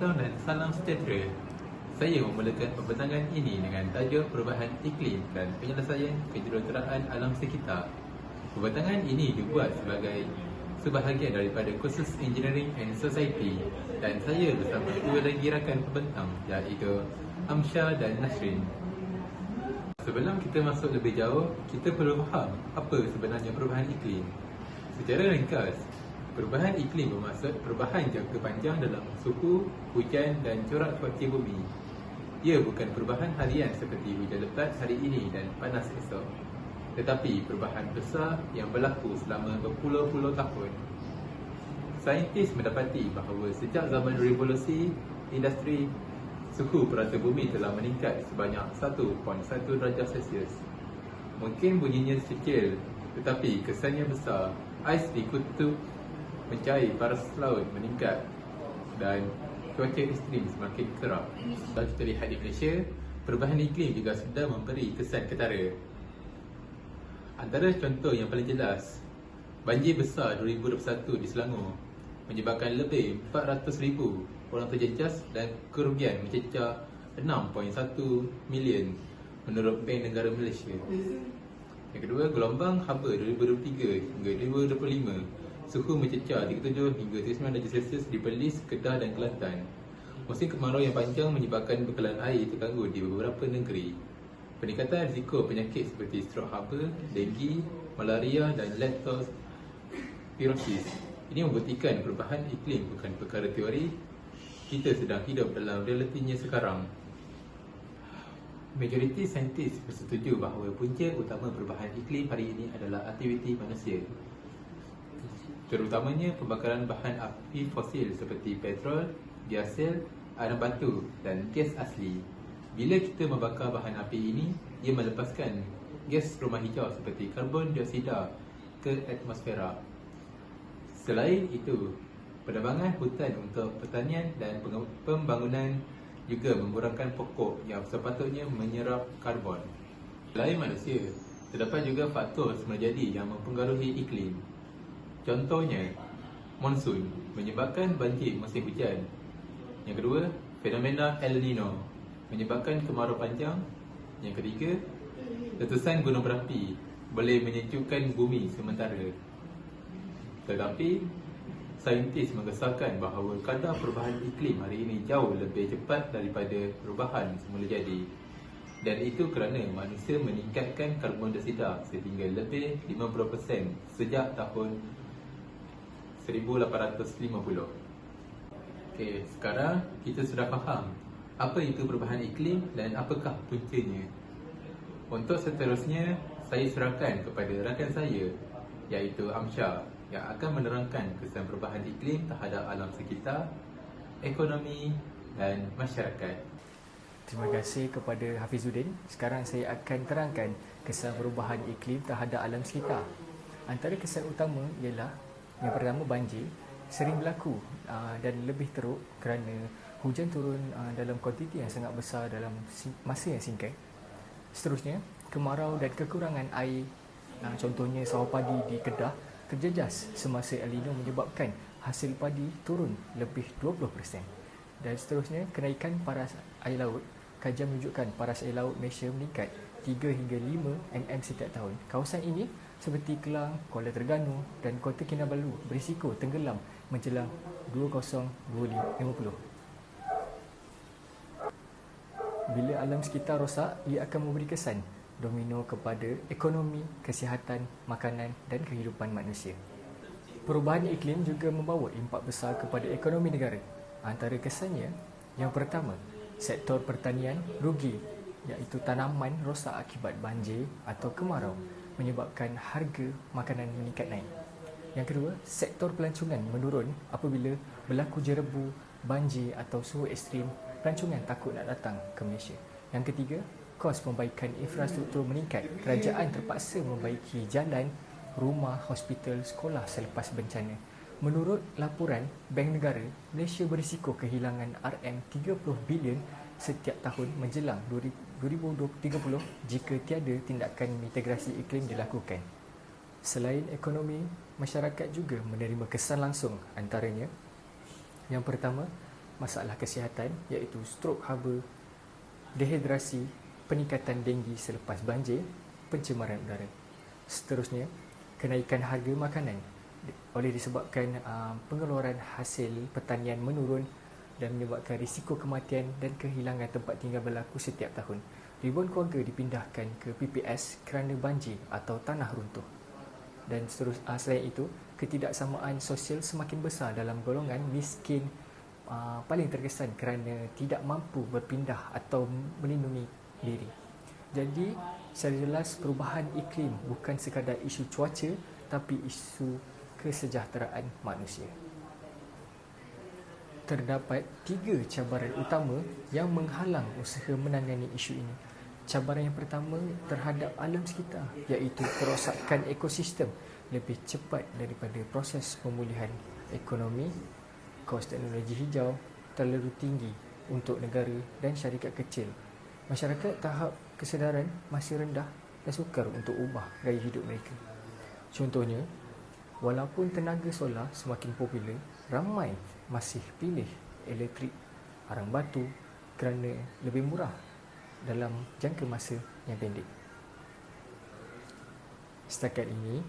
Dan salam sejahtera. Saya memulakan pembentangan ini dengan tajuk perubahan iklim dan penyelesaian kejuruteraan alam sekitar. Pembentangan ini dibuat sebagai sebahagian daripada kursus Engineering and Society dan saya bersama dua lagi rakan pembentang iaitu Amsha dan Nasrin. Sebelum kita masuk lebih jauh, kita perlu faham apa sebenarnya perubahan iklim. Secara ringkas, perubahan iklim bermaksud perubahan jangka panjang dalam suhu, hujan dan corak cuaca bumi. Ia bukan perubahan harian seperti hujan lebat hari ini dan panas esok. Tetapi perubahan besar yang berlaku selama berpuluh-puluh tahun. Saintis mendapati bahawa sejak zaman revolusi industri suhu perata bumi telah meningkat sebanyak 1.1 darjah Celsius. Mungkin bunyinya kecil tetapi kesannya besar. Ais di kutub mencair paras laut meningkat dan cuaca ekstrim semakin kerap. Kalau kita lihat di Malaysia, perubahan iklim juga sudah memberi kesan ketara. Antara contoh yang paling jelas, banjir besar 2021 di Selangor menyebabkan lebih 400,000 orang terjejas dan kerugian mencecah 6.1 million menurut Bank Negara Malaysia. Yang kedua, gelombang haba 2023 hingga 2025 suhu mencecah 37 hingga 39 darjah Celsius di Perlis, Kedah dan Kelantan. Musim kemarau yang panjang menyebabkan bekalan air terganggu di beberapa negeri. Peningkatan risiko penyakit seperti strok haba, denggi, malaria dan leptospirosis. Ini membuktikan perubahan iklim bukan perkara teori. Kita sedang hidup dalam realitinya sekarang. Majoriti saintis bersetuju bahawa punca utama perubahan iklim hari ini adalah aktiviti manusia. Terutamanya pembakaran bahan api fosil seperti petrol, diasil, air batu dan gas asli. Bila kita membakar bahan api ini, ia melepaskan gas rumah hijau seperti karbon dioksida ke atmosfera. Selain itu, penebangan hutan untuk pertanian dan pembangunan juga mengurangkan pokok yang sepatutnya menyerap karbon. Selain manusia, terdapat juga faktor semula jadi yang mempengaruhi iklim. Contohnya, monsun menyebabkan banjir musim hujan. Yang kedua, fenomena El Nino menyebabkan kemarau panjang. Yang ketiga, letusan gunung berapi boleh menyejukkan bumi sementara. Tetapi, saintis mengesahkan bahawa kadar perubahan iklim hari ini jauh lebih cepat daripada perubahan semula jadi. Dan itu kerana manusia meningkatkan karbon dioksida sehingga lebih 50% sejak tahun 1850. Okey, sekarang kita sudah faham apa itu perubahan iklim dan apakah puncanya. Untuk seterusnya, saya serahkan kepada rakan saya iaitu Amsha yang akan menerangkan kesan perubahan iklim terhadap alam sekitar, ekonomi dan masyarakat. Terima kasih kepada Hafizuddin. Sekarang saya akan terangkan kesan perubahan iklim terhadap alam sekitar. Antara kesan utama ialah yang pertama banjir sering berlaku uh, dan lebih teruk kerana hujan turun uh, dalam kuantiti yang sangat besar dalam masa yang singkat. Seterusnya, kemarau dan kekurangan air uh, contohnya sawah padi di Kedah terjejas semasa El Nino menyebabkan hasil padi turun lebih 20%. Dan seterusnya, kenaikan paras air laut kajian menunjukkan paras air laut Malaysia meningkat 3 hingga 5 mm setiap tahun. Kawasan ini seperti Kelang, Kuala Terengganu dan Kota Kinabalu berisiko tenggelam menjelang 2050. Bila alam sekitar rosak, ia akan memberi kesan domino kepada ekonomi, kesihatan, makanan dan kehidupan manusia. Perubahan iklim juga membawa impak besar kepada ekonomi negara. Antara kesannya, yang pertama, sektor pertanian rugi iaitu tanaman rosak akibat banjir atau kemarau menyebabkan harga makanan meningkat naik. Yang kedua, sektor pelancongan menurun apabila berlaku jerebu, banjir atau suhu ekstrim, pelancongan takut nak datang ke Malaysia. Yang ketiga, kos pembaikan infrastruktur meningkat. Kerajaan terpaksa membaiki jalan, rumah, hospital, sekolah selepas bencana. Menurut laporan Bank Negara, Malaysia berisiko kehilangan RM30 bilion setiap tahun menjelang 2030 jika tiada tindakan mitigasi iklim dilakukan. Selain ekonomi, masyarakat juga menerima kesan langsung antaranya yang pertama, masalah kesihatan iaitu strok haba, dehidrasi, peningkatan denggi selepas banjir, pencemaran udara. Seterusnya, kenaikan harga makanan oleh disebabkan uh, pengeluaran hasil pertanian menurun dan menyebabkan risiko kematian dan kehilangan tempat tinggal berlaku setiap tahun. Ribuan keluarga dipindahkan ke PPS kerana banjir atau tanah runtuh. Dan seterus, uh, selain itu, ketidaksamaan sosial semakin besar dalam golongan miskin uh, paling terkesan kerana tidak mampu berpindah atau melindungi diri. Jadi, secara jelas perubahan iklim bukan sekadar isu cuaca tapi isu kesejahteraan manusia terdapat tiga cabaran utama yang menghalang usaha menangani isu ini. Cabaran yang pertama terhadap alam sekitar iaitu kerosakan ekosistem lebih cepat daripada proses pemulihan ekonomi. Kos teknologi hijau terlalu tinggi untuk negara dan syarikat kecil. Masyarakat tahap kesedaran masih rendah dan sukar untuk ubah gaya hidup mereka. Contohnya, walaupun tenaga solar semakin popular, ramai masih pilih elektrik arang batu kerana lebih murah dalam jangka masa yang pendek. Setakat ini,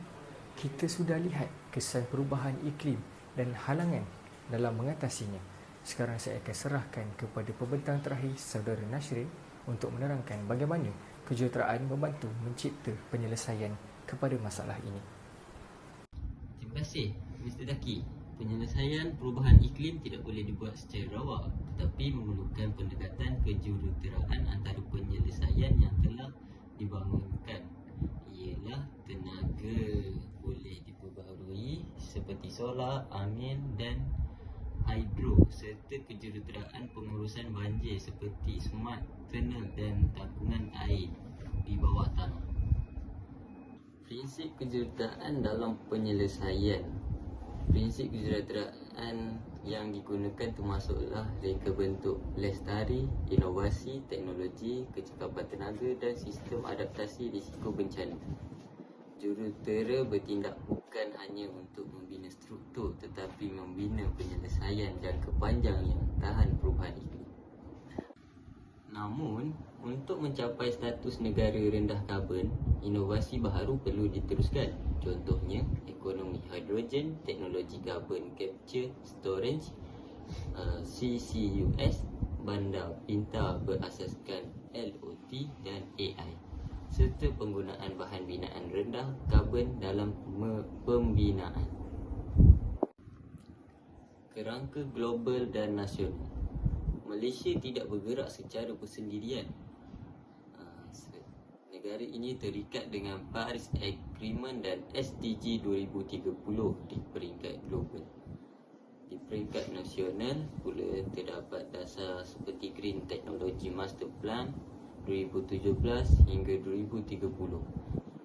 kita sudah lihat kesan perubahan iklim dan halangan dalam mengatasinya. Sekarang saya akan serahkan kepada pembentang terakhir saudara Nashrin untuk menerangkan bagaimana kejuruteraan membantu mencipta penyelesaian kepada masalah ini. Kasih Mr. Daki penyelesaian perubahan iklim tidak boleh dibuat secara rawak tetapi memerlukan pendekatan kejuruteraan antara penyelesaian yang telah dibangunkan ialah tenaga boleh diperbaharui seperti solar, angin dan hidro serta kejuruteraan pengurusan banjir seperti smart tunnel dan tampungan air di bawah tanah. Prinsip kejuruteraan dalam penyelesaian Prinsip kejuruteraan yang digunakan termasuklah reka bentuk lestari, inovasi, teknologi, kecekapan tenaga dan sistem adaptasi risiko bencana. Jurutera bertindak bukan hanya untuk membina struktur tetapi membina penyelesaian jangka panjang yang tahan perubahan iklim. Namun, untuk mencapai status negara rendah karbon, inovasi baharu perlu diteruskan. Contohnya, ekonomi hidrogen, teknologi carbon capture storage, uh, CCUS, bandar pintar berasaskan LOT dan AI serta penggunaan bahan binaan rendah karbon dalam pembinaan. Kerangka global dan nasional Malaysia tidak bergerak secara bersendirian. Negara ini terikat dengan Paris Agreement dan SDG 2030 di peringkat global. Di peringkat nasional pula terdapat dasar seperti Green Technology Master Plan 2017 hingga 2030,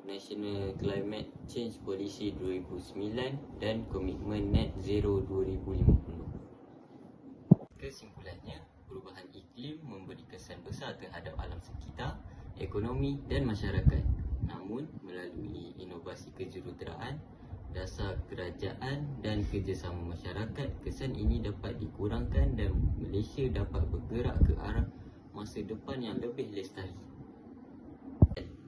National Climate Change Policy 2009 dan Komitmen Net Zero 2050. Kesimpulannya, perubahan iklim memberi kesan besar terhadap alam sekitar, ekonomi dan masyarakat. Namun, melalui inovasi kejuruteraan, dasar kerajaan dan kerjasama masyarakat, kesan ini dapat dikurangkan dan Malaysia dapat bergerak ke arah masa depan yang lebih lestari.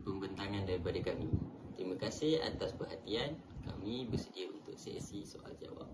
Pembentangan daripada kami. Terima kasih atas perhatian. Kami bersedia untuk sesi soal jawab.